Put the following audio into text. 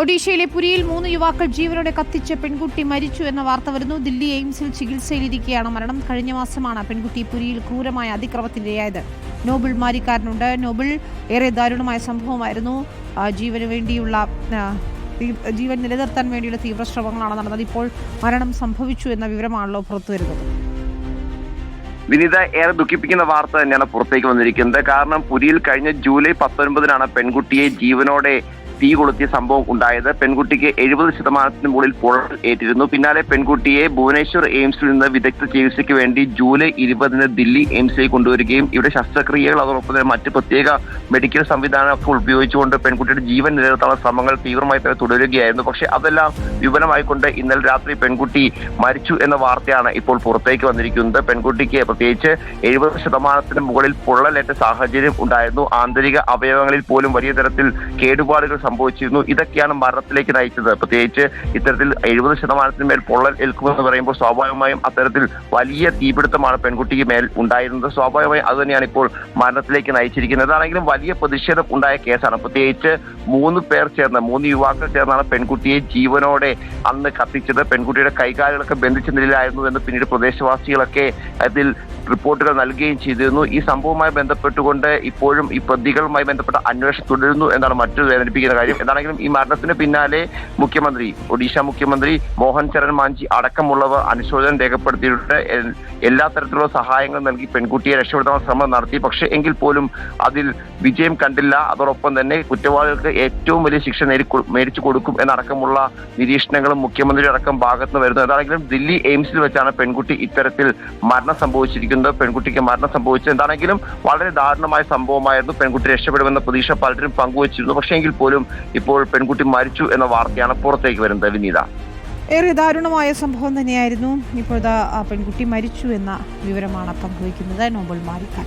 ഒഡീഷയിലെ പുരിയിൽ മൂന്ന് യുവാക്കൾ ജീവനോടെ കത്തിച്ച് പെൺകുട്ടി മരിച്ചു എന്ന വാർത്ത വരുന്നു. ദില്ലി എയിംസിൽ ചികിത്സയിലിരിക്കെയാണ് മരണം. കഴിഞ്ഞ മാസമാണ് പെൺകുട്ടി പുരിയിൽ ക്രൂരമായ അതിക്രമത്തിനിരയായത്. നോബിൾ മാരിക്കാരനുണ്ട്. നോബിൾ ഏറെ ദാരുണമായ സംഭവമായിരുന്നു. ജീവന് വേണ്ടിയുള്ള ജീവൻ നിലനിർത്താൻ വേണ്ടിയുള്ള തീവ്രശ്രമങ്ങളാണ് നടന്നത്. ഇപ്പോൾ മരണം സംഭവിച്ചു എന്ന വിവരമാണല്ലോ പുറത്തുവരുന്നത് വിനീത ഏറെ ദുഃഖിപ്പിക്കുന്ന വാർത്ത തന്നെയാണ് പുറത്തേക്ക് വന്നിരിക്കുന്നത്. കാരണം പുരിയിൽ കഴിഞ്ഞ ജൂലൈ പത്തൊൻപതിനാണ് പെൺകുട്ടിയെ ജീവനോടെ തീ കൊളുത്തിയ സംഭവം ഉണ്ടായത് പെൺകുട്ടിക്ക് എഴുപത് ശതമാനത്തിന് മുകളിൽ പൊള്ളൽ ഏറ്റിരുന്നു. പിന്നാലെ പെൺകുട്ടിയെ ഭുവനേശ്വർ എയിംസിൽ നിന്ന് വിദഗ്ധ ചികിത്സയ്ക്ക് വേണ്ടി ജൂലൈ ഇരുപതിന് ദില്ലി എയിംസിലേക്ക് കൊണ്ടുവരികയും ഇവിടെ ശസ്ത്രക്രിയകൾ അതോടൊപ്പം തന്നെ മറ്റ് പ്രത്യേക മെഡിക്കൽ സംവിധാനമൊക്കെ ഉപയോഗിച്ചുകൊണ്ട് പെൺകുട്ടിയുടെ ജീവൻ നിലനിർത്താനുള്ള ശ്രമങ്ങൾ തീവ്രമായി തന്നെ തുടരുകയായിരുന്നു. പക്ഷേ അതെല്ലാം വിപുലമായിക്കൊണ്ട് ഇന്നലെ രാത്രി പെൺകുട്ടി മരിച്ചു എന്ന വാർത്തയാണ് ഇപ്പോൾ പുറത്തേക്ക് വന്നിരിക്കുന്നത്. പെൺകുട്ടിക്ക് പ്രത്യേകിച്ച് എഴുപത് ശതമാനത്തിന് മുകളിൽ പൊള്ളലേറ്റ സാഹചര്യം ഉണ്ടായിരുന്നു. ആന്തരിക അവയവങ്ങളിൽ പോലും വലിയ തരത്തിൽ കേടുപാടുകൾ സംഭവിച്ചിരുന്നു ഇതൊക്കെയാണ് മരണത്തിലേക്ക് നയിച്ചത്. പ്രത്യേകിച്ച് ഇത്തരത്തിൽ എഴുപത് ശതമാനത്തിന് മേൽ പൊള്ളൽ ഏൽക്കുമെന്ന് പറയുമ്പോൾ സ്വാഭാവികമായും അത്തരത്തിൽ വലിയ തീപിടുത്തമാണ് പെൺകുട്ടിക്ക് മേൽ ഉണ്ടായിരുന്നത്. സ്വാഭാവികമായും അത് തന്നെയാണ് ഇപ്പോൾ മരണത്തിലേക്ക് നയിച്ചിരിക്കുന്നത്. അതാണെങ്കിലും വലിയ പ്രതിഷേധം ഉണ്ടായ കേസാണ്. പ്രത്യേകിച്ച് മൂന്ന് പേർ ചേർന്ന് മൂന്ന് യുവാക്കൾ ചേർന്നാണ് പെൺകുട്ടിയെ ജീവനോടെ അന്ന് കത്തിച്ചത്. പെൺകുട്ടിയുടെ കൈകാലുകളൊക്കെ ബന്ധിച്ച നിലയിലായിരുന്നു എന്ന് പിന്നീട് പ്രദേശവാസികളൊക്കെ അതിൽ റിപ്പോർട്ടുകൾ നൽകുകയും ചെയ്തിരുന്നു. ഈ സംഭവവുമായി ബന്ധപ്പെട്ടുകൊണ്ട് ഇപ്പോഴും ഈ പ്രതികളുമായി ബന്ധപ്പെട്ട അന്വേഷണം തുടരുന്നു എന്നാണ് മറ്റൊരു വേദനിപ്പിക്കുന്ന കാര്യം. എന്താണെങ്കിലും ഈ മരണത്തിന് പിന്നാലെ മുഖ്യമന്ത്രി ഒഡീഷ മുഖ്യമന്ത്രി മോഹൻ ചരൺ മാഞ്ചി അടക്കമുള്ളവർ അനുശോചനം രേഖപ്പെടുത്തിയിട്ടുണ്ട്. എല്ലാ തരത്തിലുള്ള സഹായങ്ങളും നൽകി പെൺകുട്ടിയെ രക്ഷപ്പെടുത്താൻ ശ്രമം നടത്തി. പക്ഷേ എങ്കിൽ പോലും അതിൽ വിജയം കണ്ടില്ല. അതോടൊപ്പം തന്നെ കുറ്റവാളികൾക്ക് ഏറ്റവും വലിയ ശിക്ഷ നേരി മേടിച്ചു കൊടുക്കും എന്നടക്കമുള്ള നിരീക്ഷണങ്ങളും മുഖ്യമന്ത്രി അടക്കം ഭാഗത്ത് നിന്ന് വരുന്നു. എന്താണെങ്കിലും ദില്ലി എയിംസിൽ വെച്ചാണ് പെൺകുട്ടി ഇത്തരത്തിൽ മരണം സംഭവിച്ചിരിക്കുന്നത്. പെൺകുട്ടിക്ക് മരണം സംഭവിച്ചത് എന്താണെങ്കിലും വളരെ ദാരുണമായ സംഭവമായിരുന്നു. പെൺകുട്ടി രക്ഷപ്പെടുമെന്ന പ്രതീക്ഷ പലരും പങ്കുവച്ചിരുന്നു. പക്ഷേ എങ്കിൽ പോലും ഇപ്പോൾ പെൺകുട്ടി മരിച്ചു എന്ന വാർത്തയാണ് പുറത്തേക്ക് വരുന്നത്. വിനീത. ഏറെ ദാരുണമായ സംഭവം തന്നെയായിരുന്നു. ഇപ്പോഴത്തെ ആ പെൺകുട്ടി മരിച്ചു എന്ന വിവരമാണ് പങ്കുവയ്ക്കുന്നത്. നോബൽ മാരിക്കാൻ